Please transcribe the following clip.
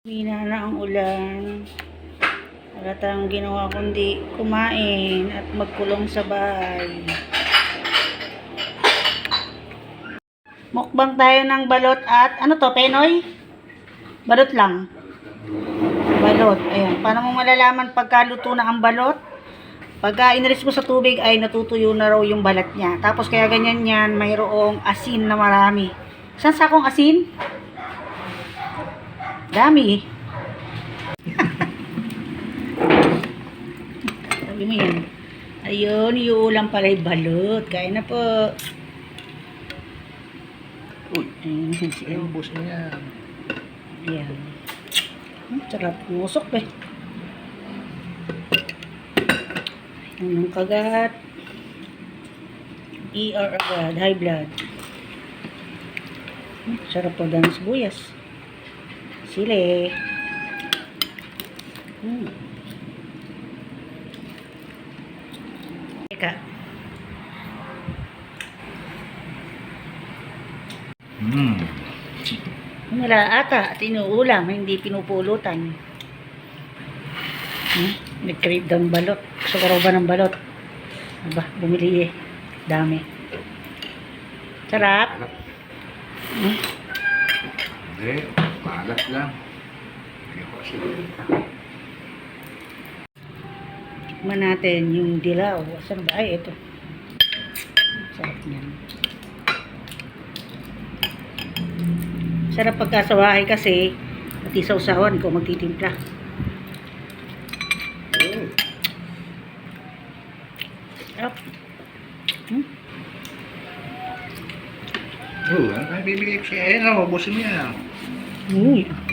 Hina na ang ulan. Wala tayong ginawa kundi kumain at magkulong sa bahay. Mukbang tayo ng balot at ano to, Penoy? Balot lang. Balot. Ayan. Paano mo malalaman pagka luto na ang balot? Pagka inalis mo sa tubig ay natutuyo na raw yung balat niya. Tapos kaya ganyan yan, mayroong asin na marami. Saan sakong asin? Dami. Sabi mo yan. Ayun, yung ulam pala yung balot. Kain na po. Uy, Ayun, si ay, ubos na yan. Ayan. Hmm, sarap. Musok eh. Ayun ang kagat. ER agad. High blood. Hmm, sarap po ng sibuyas. Sili. Hmm. Teka. Hmm. Wala ata at inuulam, hindi pinupulutan. Hmm? Nag-crave daw ng balot. Gusto ko raw ba ng balot? Aba, bumili eh. Dami. Sarap. Hmm? Hindi, maalat lang. Hindi ko kasi. Tikman natin yung dilaw. Saan ba? Ay, ito. Sarap niyan. Sarap pagkasawahay kasi pati sa usawan ko magtitimpla. Oh. Sarap. Hmm? Oh, ano kayo bibigay ko siya? Ayan lang, ubusin mo 美女。